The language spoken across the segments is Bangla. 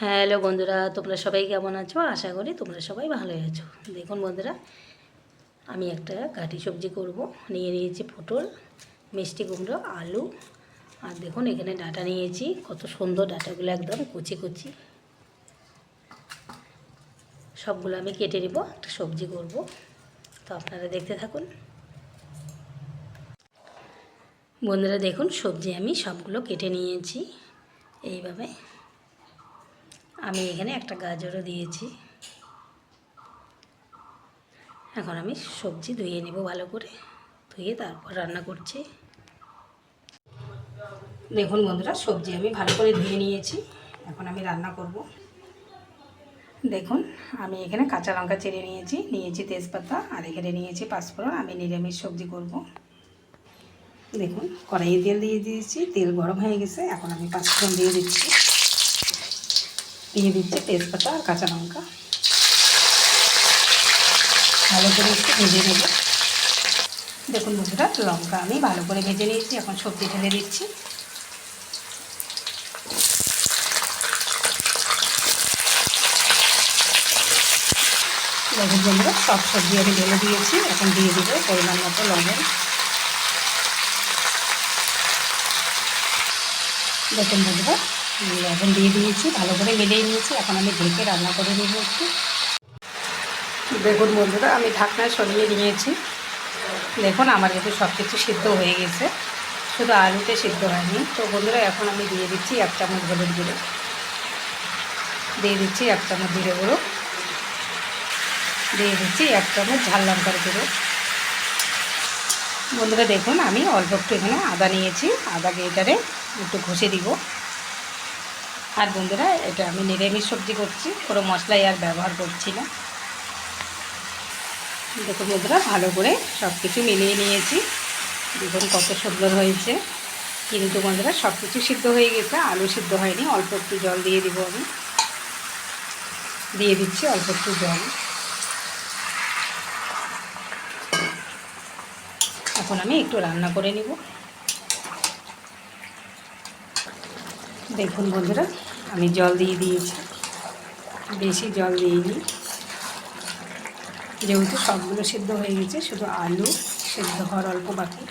হ্যালো বন্ধুরা, তোমরা সবাই কেমন আছো? আশা করি তোমরা সবাই ভালোই আছো। দেখুন বন্ধুরা, আমি একটা কাঠি সবজি করব। নিয়ে নিয়েছি পটল, মিষ্টি কুমড়ো, আলু। আর দেখুন, এখানে ডাটা নিয়েছি। কত সুন্দর ডাটাগুলো একদম কুচি কুচি। সবগুলো আমি কেটে নেব, একটা সবজি করব। তো আপনারা দেখতে থাকুন। বন্ধুরা, দেখুন, সবজি আমি সবগুলো কেটে নিয়েছি। এইভাবে। আমি এখানে একটা গাজরও দিয়েছি। এখন আমি সবজি ধুয়ে নেব ভালো করে। ধুয়ে তারপর রান্না করছি। দেখুন বন্ধুরা, সবজি আমি ভালো করে ধুয়ে নিয়েছি। এখন আমি রান্না করব। দেখুন, আমি এখানে কাঁচা লঙ্কা চেড়ে নিয়েছি নিয়েছি তেজপাতা, আর এখানে নিয়েছি পাঁচফোড়ন। আমি নিরামিষ সবজি করব। দেখুন, কড়াইয়ে তেল দিয়ে দিয়েছি, তেল গরম হয়ে গেছে, এখন আমি পাঁচফোড়ন দিয়ে দিচ্ছি। দিয়ে দিচ্ছে, তেজপাতা আর কাঁচা লঙ্কা। ভালো করে একটু ভেজে নেব। দেখুন বন্ধুরা, লঙ্কা আমি ভালো করে ভেজে নিয়েছি, এখন সবজি ঢেলে দিচ্ছি। দেখুন বন্ধুরা, সব সবজি আমি ঢেলে দিয়েছি, এখন দিয়ে দেবো পরিমাণ মতো লবণ। দেখুন বন্ধুরা লবণ দিয়ে দিয়েছি, ভালো করে মিলিয়ে নিয়েছি। এখন আমি ঢেকে রান্না করে নেব একটু। দেখুন বন্ধুরা, আমি ঢাকনা সরিয়ে নিয়েছি। দেখুন, আমার কিন্তু সব কিছু সিদ্ধ হয়ে গেছে। শুধু আলুতে সিদ্ধ হয়নি। তো বন্ধুরা, এখন আমি দিয়ে দিচ্ছি এক চামচ হলুদ গুঁড়ো। দিয়ে দিচ্ছি এক চামচ জিরে গুঁড়ো। দিয়ে দিচ্ছি এক চামচ ঝাল লঙ্কার গুঁড়ো। বন্ধুরা, দেখুন, আমি অল্প একটু এখানে আদা নিয়েছি। আদা এটারে একটু ঘষে দিব। আর বন্ধুরা, এটা আমি নিরামিষ সবজি করছি। কোনো মশলাই আর ব্যবহার করছি না। দেখুন বন্ধুরা, ভালো করে সব কিছু মিলিয়ে নিয়েছি। দেখুন কত সুন্দর হয়েছে। কিন্তু বন্ধুরা সব কিছু সিদ্ধ হয়ে গেছে। আলু সিদ্ধ হয়নি, অল্প একটু জল দিয়ে দিব আমি। দিয়ে দিচ্ছি অল্প একটু জল। এখন আমি একটু রান্না করে নিব। দেখুন বন্ধুরা, আমি জল দিয়ে দিয়েছি। বেশি জল দিইনি। যেহেতু সবগুলো সিদ্ধ হয়ে গেছে, শুধু আলু সিদ্ধ হওয়ার অল্প বাকি।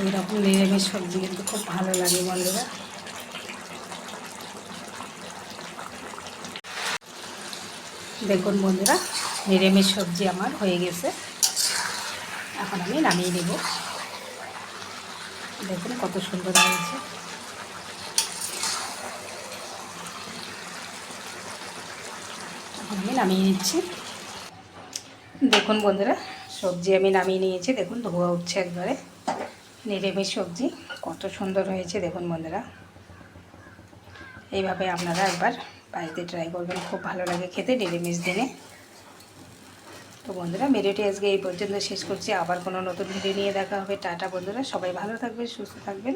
এইরকম নিরামিষ সবজি কিন্তু খুব ভালো লাগে বন্ধুরা। দেখুন বন্ধুরা নিরামিষ সবজি আমার হয়ে গেছে। এখন আমি নামিয়ে নেব। দেখুন কত সুন্দর হয়েছে। এখন আমি নামিয়ে নিচ্ছি। দেখুন বন্ধুরা, সবজি আমি নামিয়ে নিয়েছি। দেখুন ধোয়া উঠছে একবারে। নিরামিষ সবজি, কত সুন্দর হয়েছে দেখুন বন্ধুরা। এইভাবে আপনারা একবার বাড়িতে ট্রাই করবেন। খুব ভালো লাগে খেতে নিরামিষ দিনে। তো বন্ধুরা, ভিডিওটি আজকে এই পর্যন্ত শেষ করছি। আবার কোনো নতুন ভিডিও নিয়ে দেখা হবে। টাটা বন্ধুরা, সবাই ভালো থাকবেন, সুস্থ থাকবেন।